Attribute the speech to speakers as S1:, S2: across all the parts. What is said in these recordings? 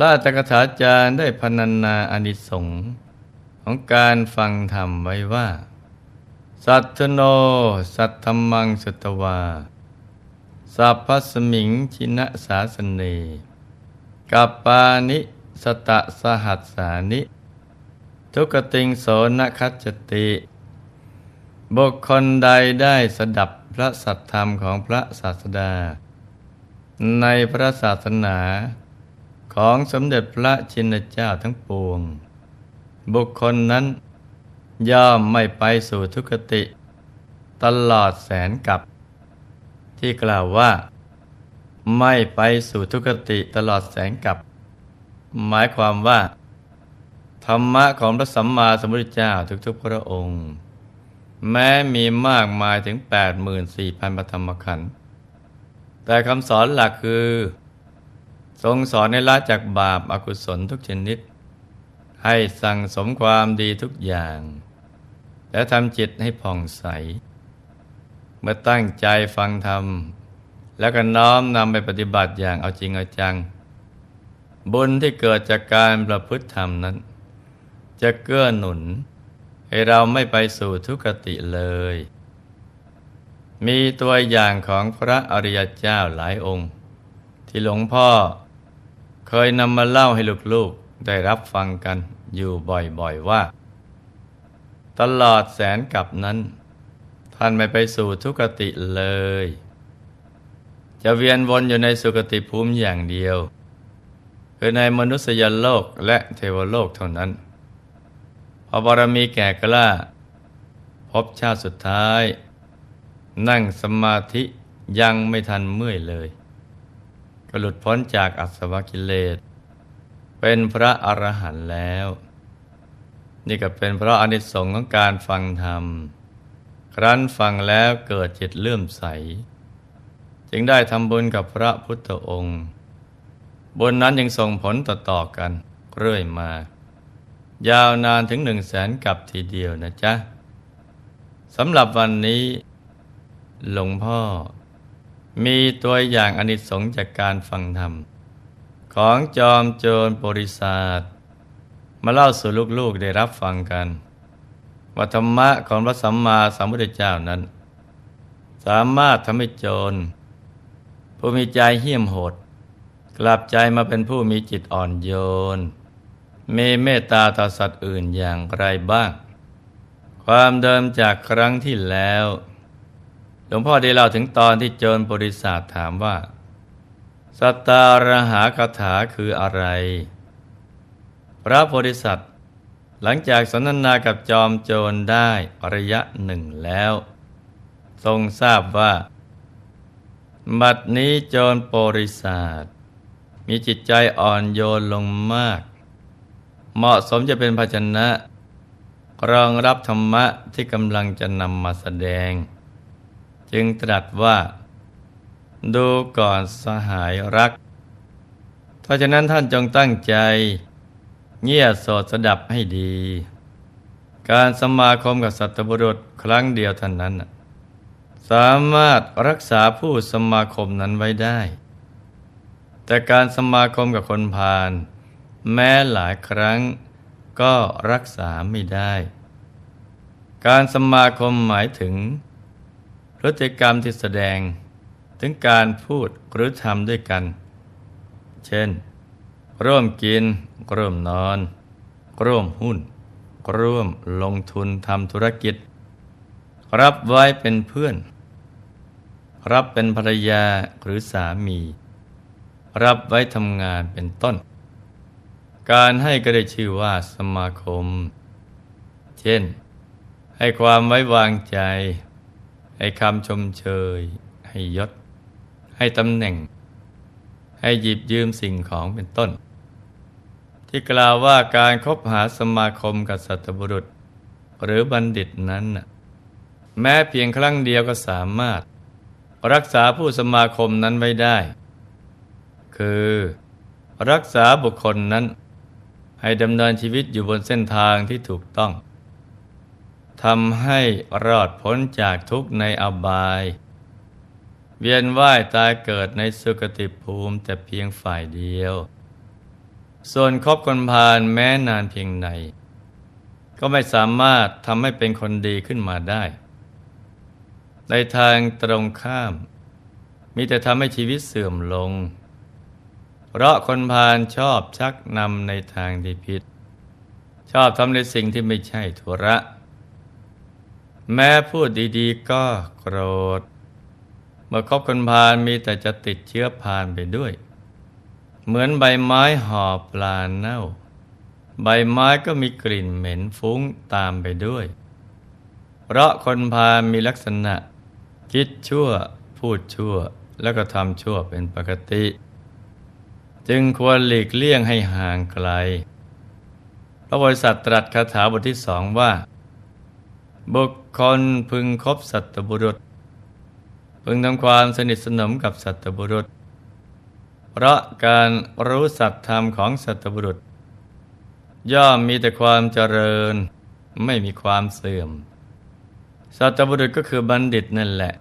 S1: ระอัตถกถาจารย์ได้พรรณนาอนิสงส์ของการฟังธรรมไว้ว่า สัทโน สัทธมังสุตวา สัพพสมิงชินะสาสเนกัปปานิสตะสหัสสานิ ทุกติงโสนคัจจติ บุคคลใดได้สดับพระสัทธรรมของพระศาสดา ในพระศาสนา ของสมเด็จพระชินเจ้าทั้งปวง บุคคลนั้น ย่อมไม่ไปสู่ทุกติ ตลอดแสนกับ ที่กล่าวว่า ไม่ไปสู่ทุกติตลอดแสนกับ หมายความว่า ธรรมะของพระสัมมาสัมพุทธเจ้าทุกๆพระองค์ แม้มีมากมายถึง 84,000พระธรรมขันธ์แต่คำสอนหลักคือ ทรงสอนในละจากบาปอากุศลทุกชนิด ให้สั่งสมความดีทุกอย่าง และทำจิตให้ผ่องใส เมื่อตั้งใจฟังธรรม แล้วก็น้อมนำไปปฏิบัติอย่างเอาจริงเอาจัง บุญที่เกิดจากการประพฤติธรรมนั้น จะเกื้อหนุน ให้เราไม่ไปสู่ทุกติเลย มีตัวอย่างของพระอริยเจ้าหลายองค์ ที่หลวงพ่อ เคยนำมาเล่าให้ลูกๆได้รับฟังกันอยู่บ่อยๆว่า ตลอดแสนกับนั้น ท่านไม่ไปสู่ทุกติเลย จะเวียนวนอยู่ในสุกติภูมิอย่างเดียว คือในมนุษยโลกและเทวโลกเท่านั้น พอบารมีแก่กล้า พบชาติสุดท้าย นั่งสมาธิยังไม่ทันเมื่อยเลย ก็หลุดพ้นจากอัศวกิเลส เป็นพระอรหันต์แล้ว นี่ก็เป็นเพราะอนิสงส์ของการฟังธรรม ครั้นฟังแล้วเกิดจิตเลื่อมใส จึงได้ทำบุญกับพระพุทธองค์บุญนั้นยังส่งผลต่อๆกันเรื่อยมา ยาวนานถึงหนึ่งแสนกับทีเดียวนะจ๊ะสำหรับวันนี้ หลวงพ่อ มีตัวอย่างอนิสงส์จากการฟังธรรม ของจอมโจรบริษัทมาเล่าสู่ลูกๆได้รับฟังกันว่าธรรมะของพระสัมมาสัมพุทธเจ้านั้น สามารถทำให้โจร ผู้มีใจเหี้ยมโหด กลับใจมาเป็นผู้มีจิตอ่อนโยน มีเมตตาต่อสัตว์อื่นอย่างไรบ้าง ความเดิมจากครั้งที่แล้ว หลวงพ่อได้เล่าถึงตอนที่โจรบริษัทถามว่าสัตตารหาคาถาคืออะไร พระโพธิสัตว์หลังจากสนทนากับจอมโจรได้ระยะหนึ่งแล้ว ทรงทราบว่าบัดนี้โจรบริษัทมีจิตใจอ่อนโยนลงมาก เหมาะสมจะเป็นภาชนะ รองรับธรรมะที่กำลังจะนำมาแสดง จึงตรัสว่า ดูก่อนสหายรัก เพราะฉะนั้นท่านจงตั้งใจ เงียโสดสดับให้ดี การสมาคมกับสัตบุรุษครั้งเดียวเท่านั้น สามารถรักษาผู้สมาคมนั้นไว้ได้ แต่การสมาคมกับคนพาลแม้หลายครั้งก็รักษาไม่ได้ การสมาคมหมายถึง พฤติกรรมที่แสดงถึงการพูดหรือทำด้วยกัน เช่น ร่วมกิน ร่วมนอน ร่วมหุ้น ร่วมลงทุนทำธุรกิจ รับไว้เป็นเพื่อน รับเป็นภรรยาหรือสามี รับไว้ทำงานเป็นต้น การให้ก็ได้ชื่อว่าสมาคม เช่น ให้ความไว้วางใจ ให้คำชมเชย ให้ยศ ให้ตำแหน่ง ให้หยิบยืมสิ่งของเป็นต้น ที่กล่าวว่าการคบหาสมาคมกับสัตบุรุษ หรือบัณฑิตนั้น แม้เพียงครั้งเดียวก็สามารถ รักษาผู้สมาคมนั้นไว้ได้ คือรักษาบุคคลนั้น ให้ดำเนินชีวิตอยู่บนเส้นทางที่ถูกต้อง ทำให้รอดพ้นจากทุกข์ในอบาย เวียนว่ายตายเกิดในสุคติภูมิแต่เพียงฝ่ายเดียว ส่วนคบคนพาลแม้นานเพียงใดก็ไม่สามารถทำให้เป็นคนดีขึ้นมาได้ ในทางตรงข้าม มีแต่ทำให้ชีวิตเสื่อมลง เพราะคนพาลชอบชักนำในทางที่ผิด ชอบทำในสิ่งที่ไม่ใช่ธุระ แม้พูดดีๆ ก็โกรธ เมื่อคบคนพาลมีแต่จะติดเชื้อพาลไปด้วย เหมือนใบไม้ห่อปลาเน่า ใบไม้ก็มีกลิ่นเหม็นฟุ้งตามไปด้วย เพราะคนพามีลักษณะ คิดชั่ว พูดชั่ว แล้วก็ทำชั่วเป็นปกติ จึงควรหลีกเลี่ยงให้ห่างไกลพระบริษัทตรัสคาถาบทที่สองว่า บุคคลพึงคบสัตบุรุษ พึงทำความสนิทสนมกับสัตบุรุษ เพราะการรู้สัตธรรมของสัตบุรุษ ย่อมมีแต่ความเจริญไม่มีความเสื่อม สัตบุรุษก็คือบัณฑิตนั่นแหละ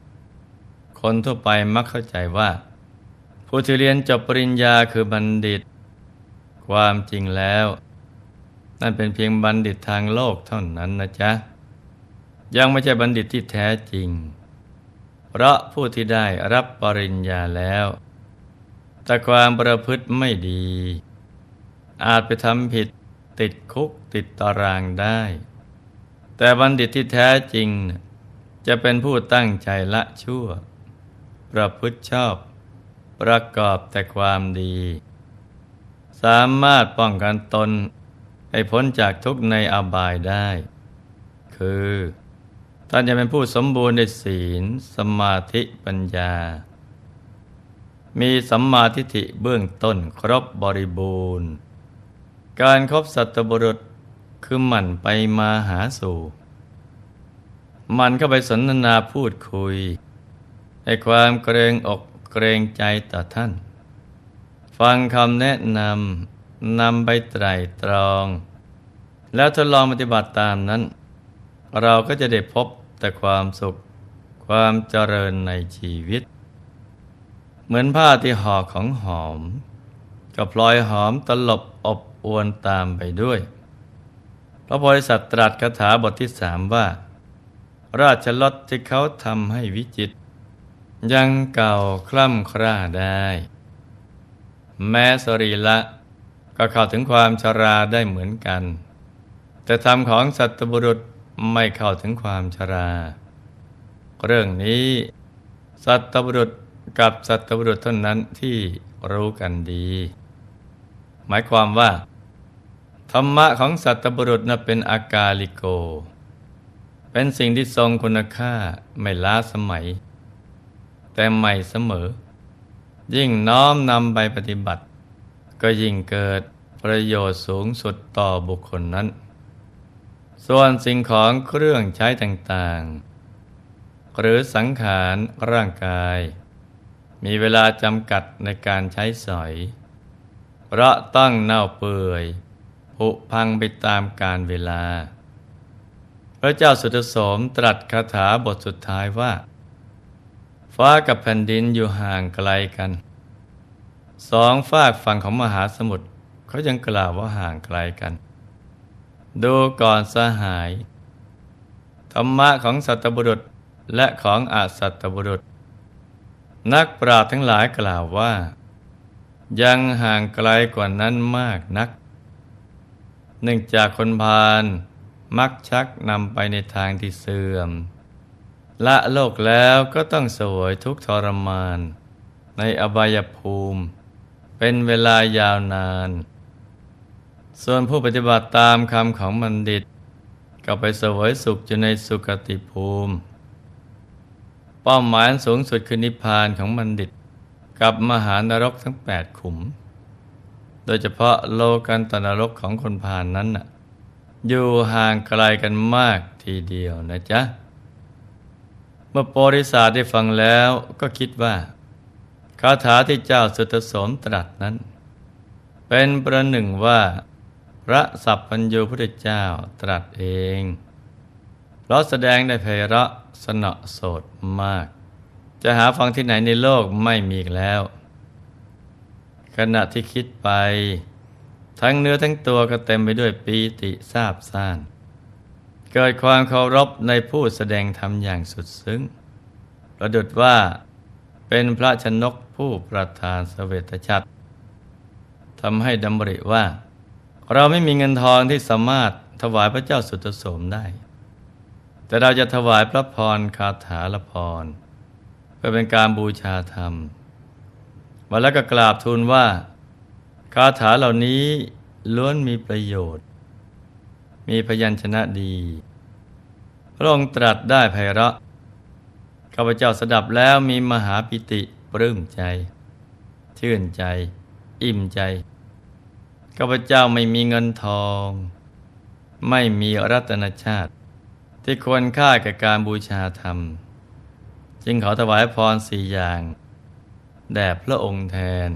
S1: คนทั่วไปมักเข้าใจว่า ผู้ที่เรียนจบปริญญาคือบัณฑิต ความจริงแล้ว นั่นเป็นเพียงบัณฑิตทางโลกเท่านั้นนะจ๊ะ ยังไม่ใช่บัณฑิตที่แท้จริง เพราะผู้ที่ได้รับปริญญาแล้ว แต่ความประพฤติไม่ดี อาจไปทำผิดติดคุกติดตารางได้ แต่บัณฑิตที่แท้จริง จะเป็นผู้ตั้งใจละชั่ว ประพฤติชอบ ประกอบแต่ความดี สามารถป้องกันตนให้พ้นจากทุกในอบายได้ คือ ท่านจะเป็นผู้สมบูรณ์ในศีล สมาธิปัญญา มีสัมมาทิฏฐิเบื้องต้นครบบริบูรณ์ การครบสัตบุรุษคือหมั่นไปมาหาสู่ มันเข้าไปสนทนาพูดคุยให้ความเกรงอกเกรงใจต่อท่าน ฟังคำแนะนำนำไปไตรตรอง แล้วทดลองปฏิบัติตามนั้น เราก็จะได้พบ แต่ความสุขความเจริญในชีวิต เหมือนผ้าที่ห่อของหอม ก็พลอยหอมตลบอบอวนตามไปด้วย พระโพธิสัตว์ตรัสคาถาบทที่สามว่า ราชลดที่เขาทำให้วิจิต ยังเก่าคล่ำคร่าได้ แม้สรีละก็เข้าถึงความชราได้เหมือนกัน แต่ธรรมของสัตบุรุษ ไม่เข้าถึงความชรา เรื่องนี้ สัตบุรุษกับสัตบุรุษเท่านั้นที่รู้กันดี หมายความว่า ธรรมะของสัตบุรุษนะเป็นอากาลิโก เป็นสิ่งที่ทรงคุณค่าไม่ล้าสมัย แต่ใหม่เสมอ ยิ่งน้อมนำไปปฏิบัติ ก็ยิ่งเกิดประโยชน์สูงสุดต่อบุคคลนั้น ส่วนสิ่งของเครื่องใช้ต่างๆ หรือสังขารร่างกาย มีเวลาจำกัดในการใช้สอย เพราะต้องเน่าเปื่อยผุพังไปตามกาลเวลา พระเจ้าสุตโสมตรัสคาถาบทสุดท้ายว่า ฟ้ากับแผ่นดินอยู่ห่างไกลกัน สองฝากฝั่งของมหาสมุทรเขายังกล่าวว่าห่างไกลกัน ดูก่อนสหาย ธรรมะของสัตบุรุษและของอาสัตบุรุษ นักปราชญ์ทั้งหลายกล่าวว่า ยังห่างไกลกว่านั้นมากนัก เนื่องจากคนพาลมักชักนำไปในทางที่เสื่อม ละโลกแล้วก็ต้องสวยทุกทรมาน ในอบายภูมิ เป็นเวลายาวนาน ส่วนผู้ปฏิบัติตามคำของมันดิต ก็ไปสวยสุขอยู่ในสุคติภูมิ เป้าหมายสูงสุดคือนิพพานของมันดิต กับมหานรกทั้งแปดขุม โดยเฉพาะโลกันตนรกของคนพานนั้นอยู่ห่างไกลกันมากทีเดียวนะจ๊ะ เมื่อโปริศาสได้ฟังแล้วก็คิดว่าคาถาที่เจ้าสุตสมตรัสนั้น เป็นประหนึ่งว่า พระสัพพัญญูพุทธเจ้าตรัสเองเพราะแสดงได้ไพเราะสนอโสดมาก จะหาฟังที่ไหนในโลกไม่มีแล้ว ขณะที่คิดไป ทั้งเนื้อทั้งตัวก็เต็มไปด้วยปีติซาบซ่านเกิดความเคารพในผู้แสดงธรรมอย่างสุดซึ้ง ประดุดว่าเป็นพระชนกผู้ประทานสเวตฉัตรทำให้ดำริว่า เราไม่มีเงินทองที่สามารถถวายพระเจ้าสุตโสมได้ แต่เราจะถวายพระพรคาถาละพรเพื่อเป็นการบูชาธรรม มาแล้วก็กราบทูลว่า คาถาเหล่านี้ล้วนมีประโยชน์ มีพยัญชนะดี พระองค์ตรัสได้ไพเราะข้าพเจ้าสดับแล้วมีมหาปิติปลื้มใจ ชื่นใจ อิ่มใจ ข้าพเจ้าไม่มีเงินทอง ไม่มีรัตนชาติ ที่ควรค่าแก่การบูชาธรรม จึงขอถวายพรสี่อย่าง แด่พระองค์แทน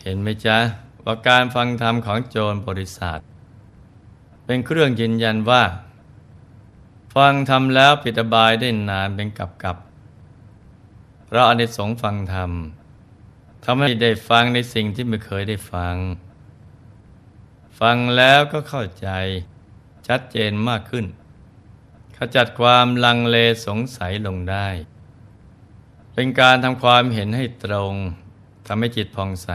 S1: เห็นไหมจ๊ะ ว่าการฟังธรรมของโจรบริษัทเป็นเครื่องยืนยันว่า ฟังธรรมแล้วปิดบายได้นานเป็นกับกับเพราะอนิสงส์ฟังธรรม ทำให้ได้ฟังในสิ่งที่ไม่เคยได้ฟัง ฟังแล้วก็เข้าใจชัดเจนมากขึ้น ขจัดความลังเลสงสัยลงได้ เป็นการทำความเห็นให้ตรงทำให้จิตผ่องใส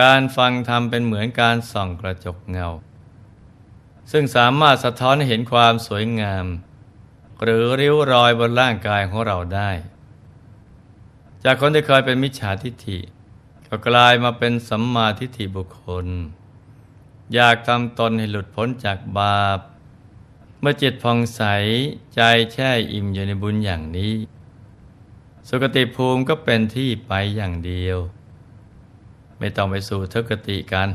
S1: การฟังธรรมเป็นเหมือนการส่องกระจกเงา ซึ่งสามารถสะท้อนให้เห็นความสวยงาม หรือริ้วรอยบนร่างกายของเราได้ จากคนที่เคยเป็นมิจฉาทิฏฐิ ก็กลายมาเป็นสัมมาทิฏฐิบุคคล อยากทำตนให้หลุดพ้นจากบาป เมื่อจิตผ่องใสใจแช่อิ่มอยู่ในบุญอย่างนี้ สุคติภูมิก็เป็นที่ไปอย่างเดียว ไม่ต้องไปสู่ทุกติกัน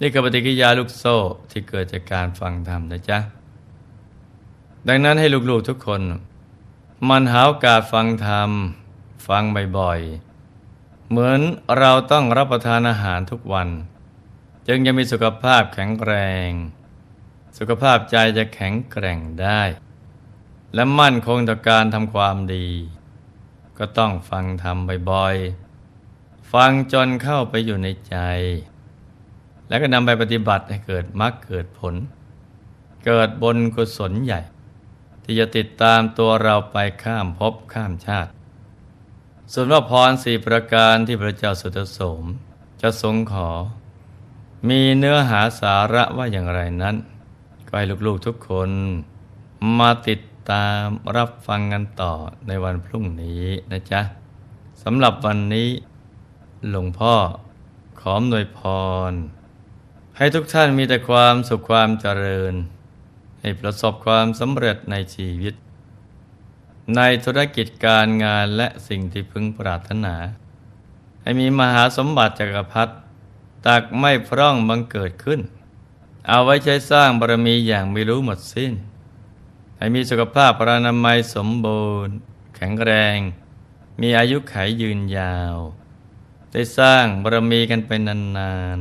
S1: นี่คือปฏิกิยาลูกโซ่ที่เกิดจากการฟังธรรมนะจ๊ะ ดังนั้นให้ลูกๆทุกคน มันหาโอกาสฟังธรรม ฟังบ่อยๆ เหมือนเราต้องรับประทานอาหารทุกวัน จึงจะมีสุขภาพแข็งแรง สุขภาพใจจะแข็งแกร่งได้ และมั่นคงต่อการทำความดี ก็ต้องฟังทำบ่อยๆ ฟังจนเข้าไปอยู่ในใจ แล้วก็นำไปปฏิบัติให้เกิดมรรคเกิดผล เกิดบนกุศลใหญ่ที่จะติดตามตัวเราไปข้ามภพข้ามชาติ ส่วนว่าพรสี่ประการที่พระเจ้าสุตโสม จะทรงขอ มีเนื้อหาสาระว่าอย่างไรนั้น ก็ให้ลูกๆทุกคนมาติดตามรับฟังกันต่อในวันพรุ่งนี้นะจ๊ะสำหรับวันนี้หลวงพ่อขอมหน่วยพร ให้ทุกท่านมีแต่ความสุขความเจริญ ให้ประสบความสำเร็จในชีวิต ในธุรกิจการงานและสิ่งที่พึงปรารถนา ให้มีมหาสมบัติจักรพรรดิตักไม่พร่องบังเกิดขึ้น เอาไว้ใช้สร้างบารมีอย่างไม่รู้หมดสิ้น ให้มีสุขภาพพรานามัยสมบูรณ์ แข็งแรง มีอายุขัยยืนยาว ได้สร้างบารมีกันไปนาน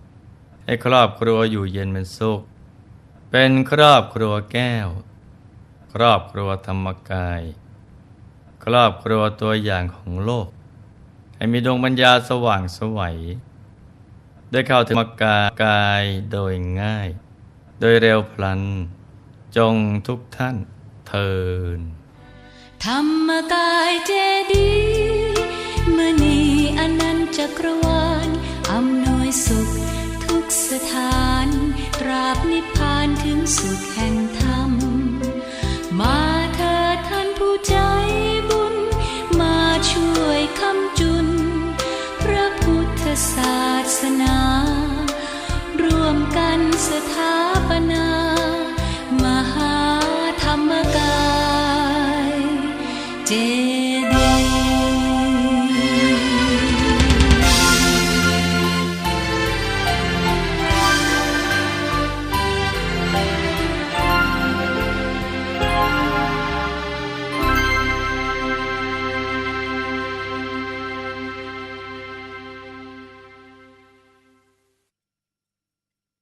S1: ๆ ให้ครอบครัวอยู่เย็นเป็นสุข เป็นครอบครัวแก้ว ครอบครัวธรรมกาย ครอบครัวตัวอย่างของโลก ให้มีดวงปัญญาสว่างสวัยได้เข้าถึงมกากายโดยง่าย โดยเร็วพลัน จงทุกท่านเทิน
S2: ธรรมกายเจดีมณีอนันตจักรวาลอำนวยสุขทุกสถาน ตราบนิพพานถึงสุขแห่งธรรม